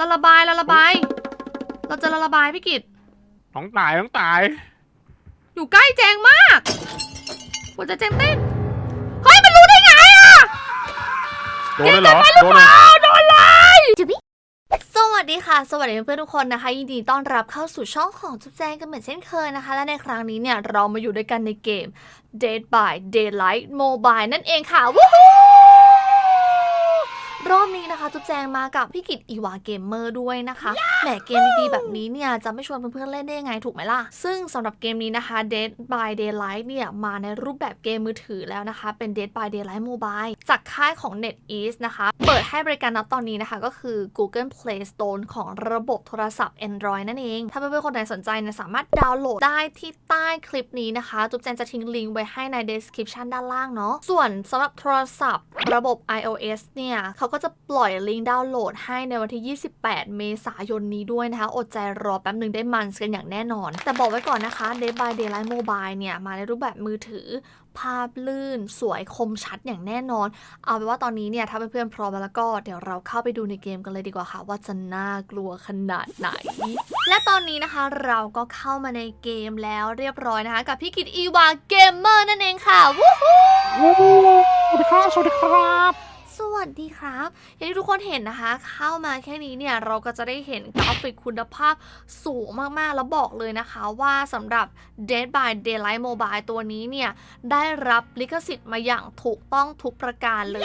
ละระบายละระบาย เราจะละระบายพี่กิตน้องตายน้องตาย อยู่ใกล้แจงมากหัวใจแจงเต้น เฮ้ยมันรู้ได้ไงอะโดนเลยเหรอโดนเลยอ้าวโดนเลยสวัสดีค่ะ สวัสดีเพื่อนๆทุกคนนะคะยินดีต้อนรับเข้าสู่ช่องของจุ๊บแจงกันเหมือนเช่นเคยนะคะ และในครั้งนี้เนี่ยเรามาอยู่ด้วยกันในเกม Dead by Daylight Mobile นั่นเองค่ะ วู้ฮู้ รอบนี้นะคะ จุ๊บแจงมากับพี่กิตอีวาเกมเมอร์ด้วยนะคะแหมเกมดีๆแบบนี้เนี่ยจะไม่ชวนเพื่อนๆเล่นได้ยังไงถูกไหมล่ะ ซึ่งสำหรับเกมนี้นะคะ Dead by Daylight เนี่ยมาในรูปแบบเกมมือถือแล้วนะคะ เป็น Dead by Daylight Mobile จากค่ายของ NetEase นะคะ เปิดให้บริการนับตอนนี้นะคะ ก็คือ Google Play Store ของระบบโทรศัพท์ Android นั่นเอง ถ้าเพื่อนๆคนไหนสนใจเนี่ยสามารถดาวน์โหลดได้ที่ใต้คลิปนี้นะคะ จุ๊บแจงจะทิ้งลิงก์ไว้ให้ใน description ด้านล่างเนาะส่วนสำหรับโทรศัพท์ ระบบ iOS เนี่ยเขาก็จะปล่อยลิงก์ดาวน์โหลดให้ในวันที่ 28 เมษายนนี้ด้วยนะคะ อดใจรอแป๊บหนึ่งได้มันกันอย่างแน่นอน แต่บอกไว้ก่อนนะคะ Day by Daylight Mobile เนี่ย มาในรูปแบบมือถือภาพลื่นสวยคมชัดอย่างแน่นอน เอาเป็นว่าตอนนี้เนี่ย ถ้าเพื่อนๆพร้อมแล้วก็เดี๋ยวเราเข้าไปดูในเกมกันเลยดีกว่าค่ะ ว่าจะน่ากลัวขนาดไหน และตอนนี้นะคะเราก็เข้ามาในเกมแล้วเรียบร้อยนะคะ กับพี่กิตอีวาเกมเมอร์นั่นเองค่ะวู้ฮู้สวัสดีครับสวัสดีครับ สวัสดีครับ อย่างที่ทุกคนเห็นนะคะ เข้ามาแค่นี้เนี่ย เราก็จะได้เห็นกราฟิกคุณภาพสูงมากๆ แล้วบอกเลยนะคะว่าสำหรับ Dead by Daylight Mobile ตัวนี้เนี่ย ได้รับลิขสิทธิ์มาอย่างถูกต้องทุกประการเลย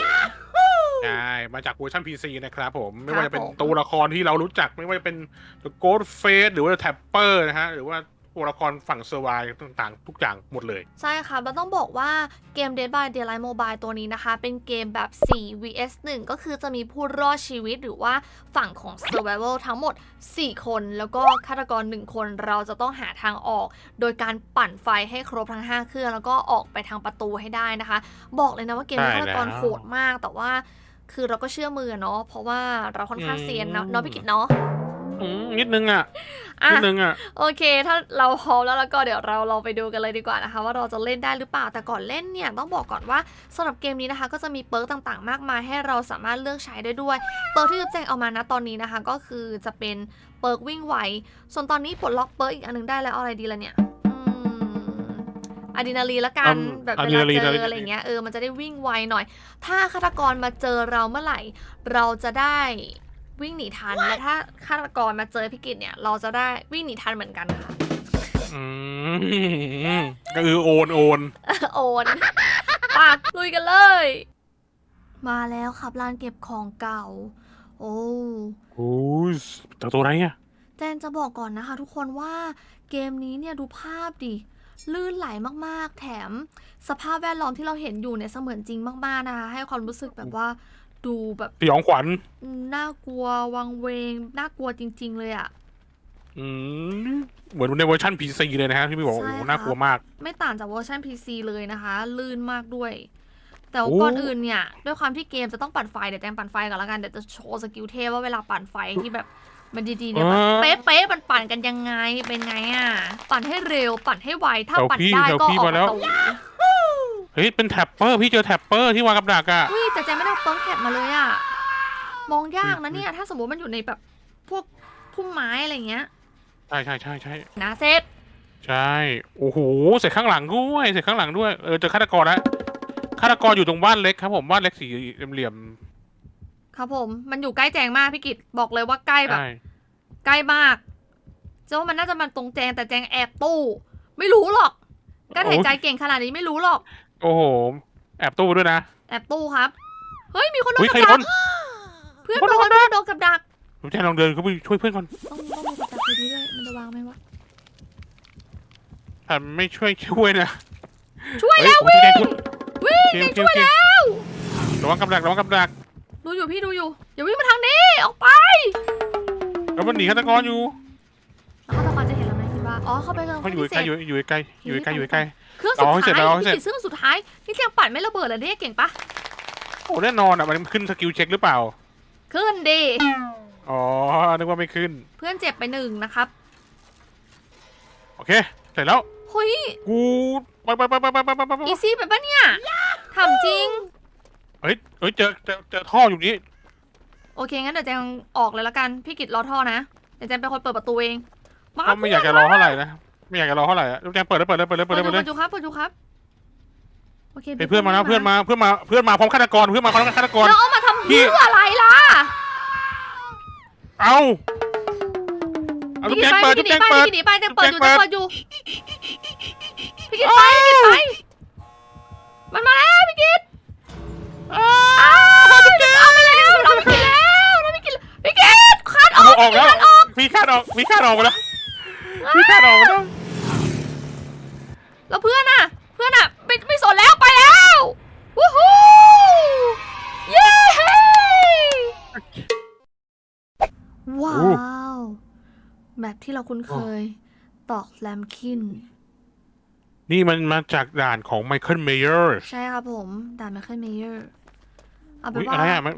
ใช่มาจากเวอร์ชัน PC นะครับผม ไม่ครับว่าจะเป็นผมตัวละครที่เรารู้จัก ไม่ว่าจะเป็น The Ghost Face หรือว่า Tapper นะฮะ หรือว่า ตัวละครฝั่งเซอร์ไวต่างๆ ทุกอย่างหมดเลย ใช่ค่ะเราต้องบอกว่าเกม Dead by Daylight Mobile ตัวนี้นะคะ เป็นเกมแบบ 4 vs 1 ก็คือจะมีผู้รอดชีวิตหรือว่าฝั่งของ Survival ทั้งหมด 4 คน แล้วก็ฆาตกร 1 คนเราจะต้องหาทางออก โดยการปั่นไฟให้ครบทั้ง 5 เครื่อง แล้วก็ออกไปทางประตูให้ได้นะคะ บอกเลยนะว่าเกมนี้ใช่ฆาตกรแล้วโหดมากแต่ว่าคือเราก็เชื่อมือเนาะเพราะว่าเราค่อนข้างอืมเซียนเนาะเนาะพี่กิตเนาะ อืมนิดนึงอะอะ นิดนึงอะ โอเค ถ้าเราพร้อมแล้วแล้วก็เดี๋ยวเราลองไปดูกันเลยดีกว่านะคะ ว่าเราจะเล่นได้หรือเปล่า แต่ก่อนเล่นเนี่ยต้องบอกก่อนว่าสำหรับเกมนี้นะคะ ก็จะมีเปิร์กต่างๆ มากมายให้เราสามารถเลือกใช้ได้ด้วย เปิร์กที่จะแจ้งเอามานะตอนนี้นะคะ ก็คือจะเป็นเปิร์กวิ่งไว ส่วนตอนนี้ปลดล็อกเปิร์กอีกอันหนึงได้แล้วเอาอะไรดีล่ะเนี่ย อืมอะดรีนาลีนละกัน อืมแบบอะเวดรีลานาลีนเจออะดรีนาลีนอะไรเงี้ย เออ มันจะได้วิ่งไวหน่อย ถ้าฆาตกรมาเจอเราเมื่อไหร่ เราจะได้ วิ่งหนีทัน และถ้าฆาตกรมาเจอพิกิจเนี่ย เราจะได้วิ่งหนีทันเหมือนกันค่ะ อืมก็คือโอนโอนโอนปากลุยกันเลย มาแล้วครับร้านเก็บของเก่า โอ้โอ้ยจากตัวไหนอะแจนจะบอกก่อนนะคะ ทุกคนว่าเกมนี้เนี่ยดูภาพดิลื่นไหลมากๆ แถม สภาพแวดล้อมที่เราเห็นอยู่เนี่ยเสมือนจริงมากๆนะคะ ให้ความรู้สึกแบบว่า ดูแบบสยองขวัญ น่ากลัววังเวงน่ากลัวจริง ๆ เลยอะอืม เหมือนในเวอร์ชัน PC เลยนะฮะที่พี่บอกใช่โอ้โหครับน่ากลัวมาก ไม่ต่างจากเวอร์ชัน PC เลยนะคะ ลื่นมากด้วย แต่ว่าโอ้ ก่อนอื่นเนี่ย ด้วยความที่เกมจะต้องปั่นไฟ เดี๋ยวแจงปั่นไฟก่อนแล้วกัน เดี๋ยวจะโชว์สกิลเทพว่าเวลาปั่นไฟที่แบบมันดีๆเนี่ยแบบเป๊ะๆมันปั่นกันยังไงเป็นไงอะ ปั่นให้เร็วปั่นให้ไวถ้าปั่นได้ก็ออกประตู เฮ้ยเป็นแท็ปเปอร์พี่เจอแท็ปเปอร์ที่วางกับดักอะเฮ้ยแต่แจงไม่ได้เอาเปิร์กแท็บมาเลยอะมองยากนะเนี่ย ถ้าสมมติมันอยู่ในแบบพวกพุ่มไม้อะไรเงี้ย ใช่ใช่ใช่ใช่นะเซ็ตใช่โอ้โหเสร็จข้างหลังด้วยเสร็จข้างหลังด้วยเออเจอฆาตกรแล้วฆาตกรอยู่ตรงบ้านเล็กครับผมบ้านเล็กสี่เหลี่ยมครับผม มันอยู่ใกล้แจงมากพี่กิตบอกเลยว่าใกล้ๆแบบ ใช่ใกล้มากเจ้าว่ามันน่าจะมันตรงแจงแต่แจงแอบตู้ ไม่รู้หรอก ก็หายใจเก่งขนาดนี้ไม่รู้หรอก โอ้โห แอบตู้ด้วยนะ แอบตู้ครับ เฮ้ย มีคนโดเฮ้นยกับใครดัโดกน เพื่อนคนโดโดนนเพื่อนโดนกับดัก ผมจะลองเดินเข้าไปช่วยเพื่อนก่อนต้องต้องมีกับดักดีๆด้วยมันจะวางไหมวะ ถ้าไม่ช่วยช่วยนะช่วยเฮ้ยแล้วโอ้ยวิ่งช่วยวิ่งโอแจงเคช่โอวยเคแล้วระวังกับดักระวังกับดักดูอยู่พี่ดูอยู่ อย่าวิ่งมาทางนี้ ออกไป แล้วมันหนีฆาตกรอยู่ อ๋อเข้าไปเลยเขาอยู่ใกล้อยู่อใกล้อยู่ใกล้อยู่ใกล้เครื่องสุดท้ายนี่เครื่องสุดท้ายนี่ยังปัดไม่ระเบิดเลยเนี่ยเก่งปะโอ้แน่นอนอะมันขึ้นสกิลเช็คหรือเปล่า ขึ้นดิอ๋อนึกว่าไม่ขึ้น เพื่อนเจ็บไปหนึ่งนะครับโอเคเสร็จแล้วเฮ้ยกูไปไปไปไปไปไปไปอีซี่ไปปะเนี่ยทำจริงเฮ้ยเฮ้ยเจอเจอเจอท่ออยู่นี้โอเคงั้นเดี๋ยวแจงออกเลยละกันพี่กิตรอท่อนะเดี๋ยวแจงเป็นคนเปิดประตูเอง ก็ไม่อยากจะรอเท่าไหร่นะไม่อยากจะรอเท่าไหร่อะลูกแจงเปิดเลยเปิดเลยเปิดเลยเปิเปิดดเลยอเปิดยู่เลยเปิดอยู่ครับเปิดอยู่ครับโอเคเฮ้ยเพื่อนมาแล้วเพื่อนมาเพื่อนมาเพื่อนมาพร้อมฆาตกรเพื่อนมาพร้อมฆาตกร แล้วเอามาทำพี่ เพื่ออะไรล่ะ เอาเอาลูกพี่แจกิงจเปิดไปลูกแจงพี่เปิดกิจหนีไปแจงเปิดอยู่แจแจงงเปิเปิดดอยู่พี่กิจไปพี่กิจไปมันมาแล้วพี่กิจอ้าอ้าวพี่กิจเอาไปแล้วเราไม่กินแล้วเราไม่กินแล้วพี่กิจคัดอเอาอกออกแล้วพี่คาดออกพี่คาดออกมาแล้ว พี่คาดออกมาแล้วแล้วเพื่อนอะเพื่อนอะไม่ไม่สนแล้วไปแล้ววู้ฮู้เย้ว้าวแบบที่เราคุ้นเคย ตอกแลมคิน นี่มันมาจากด่านของไมเคิลเมเยอร์ใช่ครับผมด่านไมเคิลเมเยอร์เอาเป็นอุ๊ยว่าอะไรอะมัน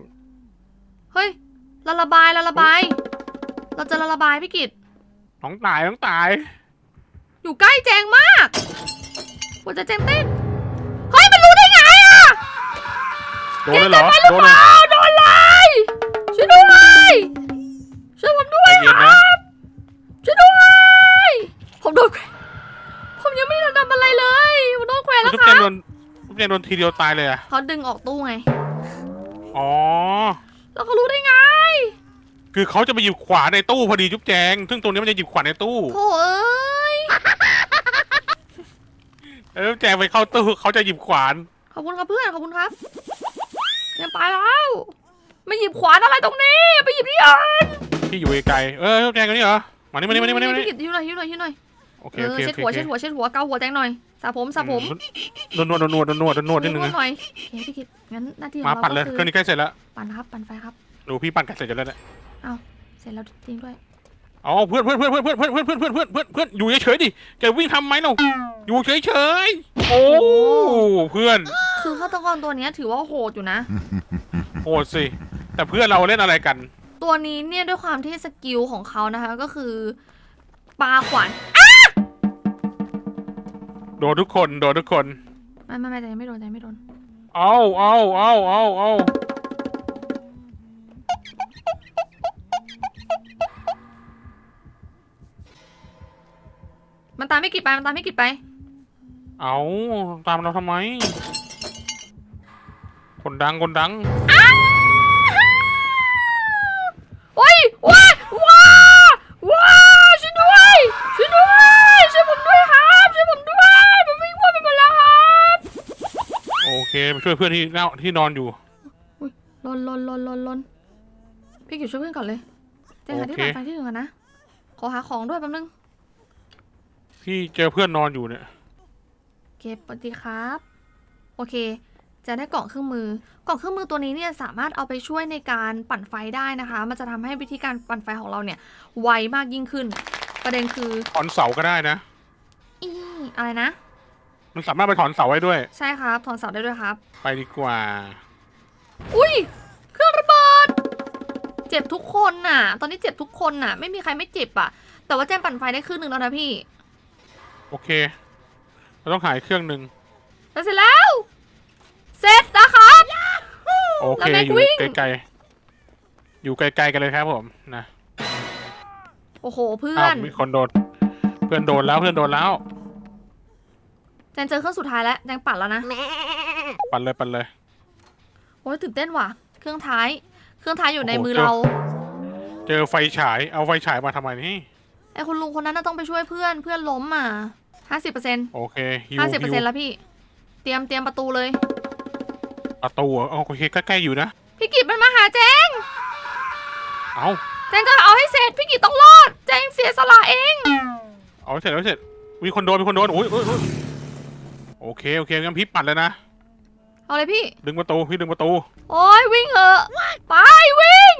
เฮ้ยละระบายละระบาย เราจะละระบายพี่กิต น้องตายน้องตาย อยู่ใกล้แจงมากหัวใจแจงเต้น เฮ้ย มันรู้ได้ไงอะโดนเลยเหรอแจงจะไปหรือโดนเปเลยล่าโดนเลยช่วยด้วยช่วยผมด้วใจยเย็นคนะ รับช่วยด้วย ผมโดนแขวนผมยังไม่ได้ทำอะไรเลยผมโดนแขวนแล้วลูกคแจรังบโดนลูกแจงโดนทีเดียวตายเลยอะเขาดึงออกตู้ไง อ๋อ แล้วเขารู้ได้ไง คือเขาจะไปหยิบขวานในตู้พอดีจุ๊บแจง ซึ่งตรงนี้มันจะหยิบขวานในตู้โถ่เอ้ย แล้วจุ๊บแจงไปเข้าตู้เขาจะหยิบขวาน ขอบคุณครับเพื่อน ขอบคุณครับยังไปแล้วไม่หยิบขวานอะไรตรงนี้ ไปหยิบที่อื่นที่อยู่ไกลๆเออจุ๊บแจงกันนี่เหรอ มานี่มานี่มานี่มานี่มานี่พี่กิตหิ้วหน่อยหิ้วหน่อยหิ้วหน่อยโอเคเอโออเคเช็ดโอเคหัวเช็ดหัวเช็ดหัวเกาหัวแจงหน่อยสระผมสระผมนวดนวดนวดนวดนวดนวดนิดนึงนวนะหน่อยโอเคพี่กิตงั้นหน้าที่ขอมางเราปั่นเลยก็เครื่องคือนี้ใกล้เสร็จแล้วปั่นครับปั่นไฟครับ ดูพี่ปั่นกันเสร็จแล้วเนี่ย เสร็จแล้วจริงด้วยอ๋อเพื่อนเพื่อนเพื่อนเพื่อนเพื่อนเพื่อนเพื่อนเพื่อนเพื่อนเพื่อนเพื่อนอยู่เฉยๆดิจะวิ่งทำไหมเราอยู่เฉยๆโอ้เพื่อนคือฆาตกรตัวเนี้ยถือว่าโหดอยู่นะ โหดสิแต่เพื่อนเราเล่นอะไรกัน ตัวนี้เนี่ยด้วยความที่สกิลของเขานะคะก็คือปาขวานโดนทุกคนโดนทุกคนไม่ไม่ไม่ใจไม่โดนใจไม่โดนเอาเอาเอาเอาเอา มันตามไม่กิดไปมันตามไม่กิดไป เอาตามเราทำไม คนดังคนดัง โอ้ยว้าว้าว้าช่วยด้วยช่วยด้วยช่วยผมด้วยครับช่วยผมด้วยมันวิ่งวนไปหมดแล้วครับโอเคไปช่วยเพื่อนที่นั่งที่นอนอยู่ลนลนลนลนลนพี่กิจช่วยเพื่อนก่อนเลยเจ๊หาที่โอเค ปั่นไฟที่หนึ่งก่อนนะ ขอหาของด้วยแป๊บนึง พี่เจอเพื่อนนอนอยู่เนี่ยโอเคปฏิครับ โอเค จะได้กล่องเครื่องมือกล่องเครื่องมือตัวนี้เนี่ยสามารถเอาไปช่วยในการปั่นไฟได้นะคะ มันจะทำให้วิธีการปั่นไฟของเราเนี่ยไวมากยิ่งขึ้น ประเด็นคือถอนเสาก็ได้นะ อีอะไรนะ มันสามารถไปถอนเสาไว้ด้วย ใช่ครับถอนเสาได้ด้วยครับ ไปดีกว่า อุ้ยเครื่องระเบิด เจ็บทุกคนน่ะ ตอนนี้เจ็บทุกคนน่ะ ไม่มีใครไม่เจ็บอะ แต่ว่าแจมปั่นไฟได้ครึ่งหนึ่งแล้วนะพี่ โอเค เราต้องหายเครื่องหนึ่งแล้วเสร็จแล้ว เสร็จนะครับโอเคแล้วแม็กอยู่วิ่งไกลๆ อยู่ไกลๆกันเลยครับผมนะ โอ้โห เพื่ออ้าวน มีคนโดน เพื่อนโดนแล้วเพื่อนโดนแล้ว แจนเจอเครื่องสุดท้ายแล้วแจงปั่นแล้วนะ ปั่นเลยปั่นเลย โอ้ยตื่นเต้นว่ะ เครื่องท้าย เครื่องท้ายอยู่ในโอ้โห มือเจอเรา เจอไฟฉาย เอาไฟฉายมาทำไมนี่ ไอคุณลุงคนนั้นน่ะต้องไปช่วยเพื่อน เพื่อนล้มอะ ห้าสิบเปอร์เซ็นต์โอเคฮิวห้าสิบเปอร์ฮิเซ็นวต์แล้วพี่ เตรียมเตรียมประตูเลย ประตูเหรอเอาโอเคใกล้ๆอยู่นะ พี่กิจมันมาหาแจงเอาแจงจะเอาให้เสร็จพี่กิจต้องรอดแจงเสียสละเอง เอาเสร็จแล้วเสร็จมีคนโดนมีคนโดนโอ้ยโอ้ยโอ้ยโอเคโอเคงั้นพี่ปัดเลยนะเอาเลยพี่ ดึงประตูพี่ดึงประตู โอ้ยวิ่งเหอะไปวิ่ง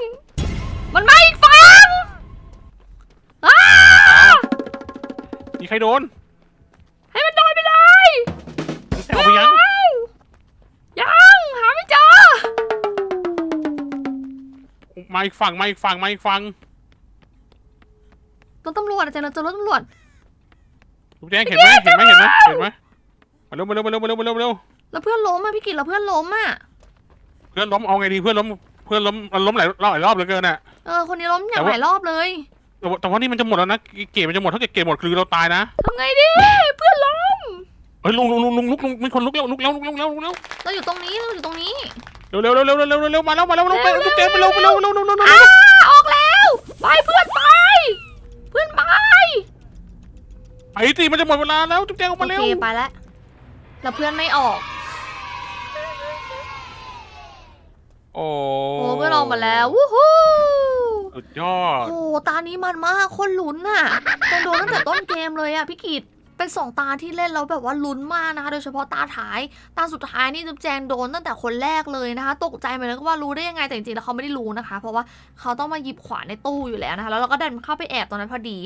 มันมาอีกฝั่งอ้ามีใครโดน เอาไปยัง ยังหาไม่เจอ มาอีกฝั่งมาอีกฝั่งมาอีกฝั่งรถตำรวจอาจารย์เราเจอรถตำรวจ ลูกแจ้งเห็นไหมเห็นไหมเห็นไหมเห็นไหมมาเร็วมาเร็วมาเร็วมาเร็วมาเร็วมาเร็วแล้วเพื่อนล้มอะพี่กิจแล้วเพื่อนล้มอะ เพื่อนล้มเอาไงดีเพื่อนล้มเพื่อนล้มมันล้มหลายรอบหลายรอบเหลือเกินอะ เออคนนี้ล้มอย่างแต่ว่าหลายรอบเลย แต่ว่าแต่ว่านี่มันจะหมดแล้วนะเกมมันจะหมดถ้าเกิดเกมหมดคือเราตายนะทำไงดี เพื่อนล้ม เฮ้ยลุงลุงลุงลุงลุกลุงมีคนลุกแล้วลุกแล้วลุกแล้วลุกแล้วเราอยู่ตรงนี้เราอยู่ตรงนี้เร็วเร็วเร็วเร็วเร็วเร็วมาแล้วมาแล้วมาแล้วไปจุ๊บแจงไปเร็วไปเร็วเร็วเร็วเร็วเร็วออกแล้วไปเพื่อนไป เพื่อนไปไอ้ตีมันจะหมดเวลาแล้วจุ๊บแจงออกมาเร็วโอเคไปแล้วแล้วเพื่อนไม่ออก โอ้โอ้เพื่อนออกมาแล้ววู้ฮู้สุดยอดโอ้ตานี้มันมากคนลุ้นน่ะจะโดนตั้งแต่ต้นเกมเลยอะพี่กิต เป็นสองตาที่เล่นแล้วแบบว่าลุ้นมากนะคะ โดยเฉพาะตาท้าย ตาสุดท้ายนี่จุ๊บแจงโดนตั้งแต่คนแรกเลยนะคะ ตกใจไปเลยว่ารู้ได้ยังไงแต่จริงๆแล้วเขาไม่ได้รู้นะคะ เพราะว่าเขาต้องมาหยิบขวานในตู้อยู่แล้วนะคะแล้วเราก็ดันเข้าไปแอบตรงนั้นพอดี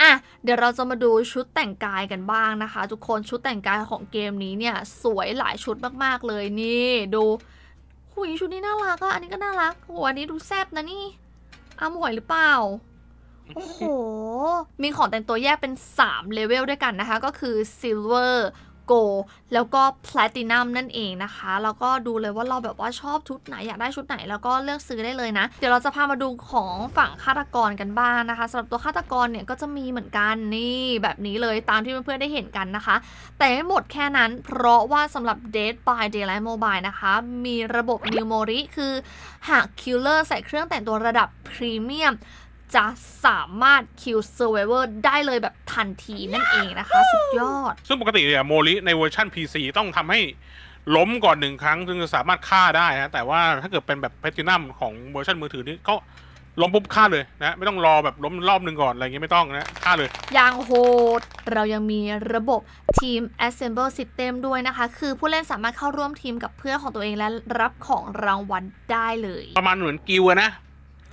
อะเดี๋ยวเราจะมาดูชุดแต่งกายกันบ้างนะคะ ทุกคนชุดแต่งกายของเกมนี้เนี่ยสวยหลายชุดมากๆเลยนี่ดูหุยชุดนี้น่ารักอะอันนี้ก็น่ารักโหอันนี้ดูแซบนะนี่อาหมวยหรือเปล่า โอ้โห มีของแต่งตัวแยกเป็น 3 เลเวลด้วยกันนะคะ ก็คือ Silver Gold แล้วก็ Platinum นั่นเองนะคะ แล้วก็ดูเลยว่าเราแบบว่าชอบชุดไหน อยากได้ชุดไหนแล้วก็เลือกซื้อได้เลยนะ เดี๋ยวเราจะพามาดูของฝั่งฆาตกรกันบ้างนะคะสำหรับตัวฆาตกรเนี่ยก็จะมีเหมือนกันนี่แบบนี้เลยตามที่เพื่อนๆได้เห็นกันนะคะ แต่ไม่หมดแค่นั้น เพราะว่าสำหรับ Dead by Daylight Mobile นะคะ มีระบบ New Mori คือหากคิลเลอร์ใส่เครื่องแต่งตัวระดับพรีเมียม จะสามารถคิวเซอร์ไวเวอร์ได้เลยแบบทันทีนั่นเองนะคะ สุดยอด ซึ่งปกติเนี่ยโมลิในเวอร์ชัน PC ต้องทำให้ล้มก่อนหนึ่งครั้งจึงจะสามารถฆ่าได้นะ แต่ว่าถ้าเกิดเป็นแบบแพทินัมของเวอร์ชันมือถือนี่ก็ล้มปุ๊บฆ่าเลยนะ ไม่ต้องรอแบบล้มรอบหนึ่งก่อนอะไรเงี้ยไม่ต้องนะฆ่าเลย อย่างโหด เรายังมีระบบทีม Assemble System ด้วยนะคะ คือผู้เล่นสามารถเข้าร่วมทีมกับเพื่อนของตัวเองและรับของรางวัลได้เลย ประมาณเหมือนกิวอะนะ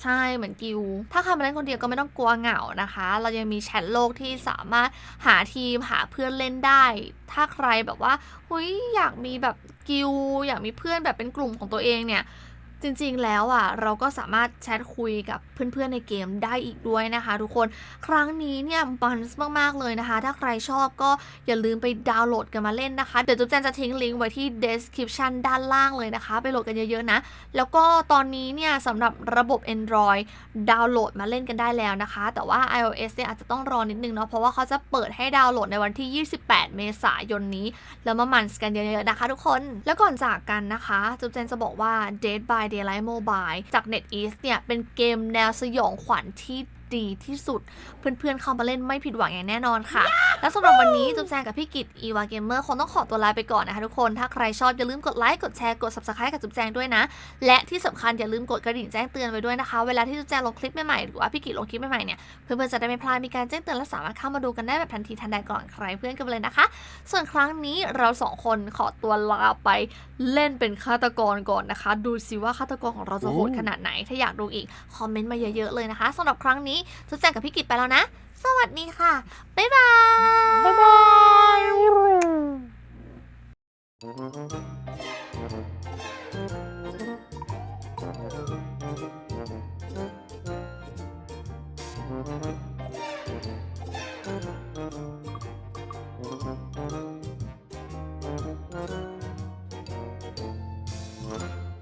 ใช่เหมือนกิว ถ้าใครมาเล่นคนเดียวก็ไม่ต้องกลัวเหงานะคะ เรายังมีแชทโลกที่สามารถหาทีมหาเพื่อนเล่นได้ ถ้าใครแบบว่าหุยอยากมีแบบกิว อยากมีเพื่อนแบบเป็นกลุ่มของตัวเองเนี่ย จริงๆแล้วอะเราก็สามารถแชทคุยกับเพื่อนๆในเกมได้อีกด้วยนะคะทุกคนครั้งนี้เนี่ยมันส์มากๆเลยนะคะ ถ้าใครชอบก็อย่าลืมไปดาวน์โหลดกันมาเล่นนะคะ เดี๋ยวจุ๊บแจนจะทิ้งลิงก์ไว้ที่ description ด้านล่างเลยนะคะ ไปโหลดกันเยอะๆนะ แล้วก็ตอนนี้เนี่ยสำหรับระบบ Android ดาวน์โหลดมาเล่นกันได้แล้วนะคะ แต่ว่า iOS เนี่ยอาจจะต้องรอนิดนึงเนาะเพราะว่าเขาจะเปิดให้ดาวน์โหลดในวันที่ 28 เมษายนนี้ แล้วมามันส์กันเยอะๆนะคะ ทุกคน แล้วก่อนจากกันนะคะจุ๊บเจนจะบอกว่า Dead by Daylight Mobile จาก NetEase เนี่ย เป็นเกมแนวสยองขวัญที่ ดีที่สุด เพื่อนๆเข้ามาเล่นไม่ผิดหวังอย่างแน่นอนค่ะ และสำหรับวันนี้จุ๊บแจงกับพี่กิตอีวาเกมเมอร์คงต้องขอตัวลาไปก่อนนะคะทุกคน ถ้าใครชอบอย่าลืมกดไลค์กดแชร์กด subscribe กับจุ๊บแจงด้วยนะ และที่สำคัญอย่าลืมกดกระดิ่งแจ้งเตือนไว้ด้วยนะคะ เวลาที่จุ๊บแจงลงคลิปใหม่ๆหรือว่าพี่กิตลงคลิปใหม่ๆเนี่ยเพื่อนๆจะได้ไม่พลาดมีการแจ้งเตือนและสามารถเข้ามาดูกันได้แบบทันทีทันใดก่อนใครเพื่อนกันเลยนะคะ ส่วนครั้งนี้เราสองคนขอตัวลาไปเล่นเป็นฆาตกรก่อนนะคะ ดูสิว่าฆาตกรของเราจะโหดขนาดไหน ถ้าอยากดูอีกคอมเมนต์มาเยอะๆเลยนะคะสำหรับครั้งนี้ทุกแจงกับพี่กิตไปแล้วนะ สวัสดีค่ะ บ๊ายบาย บ๊ายบาย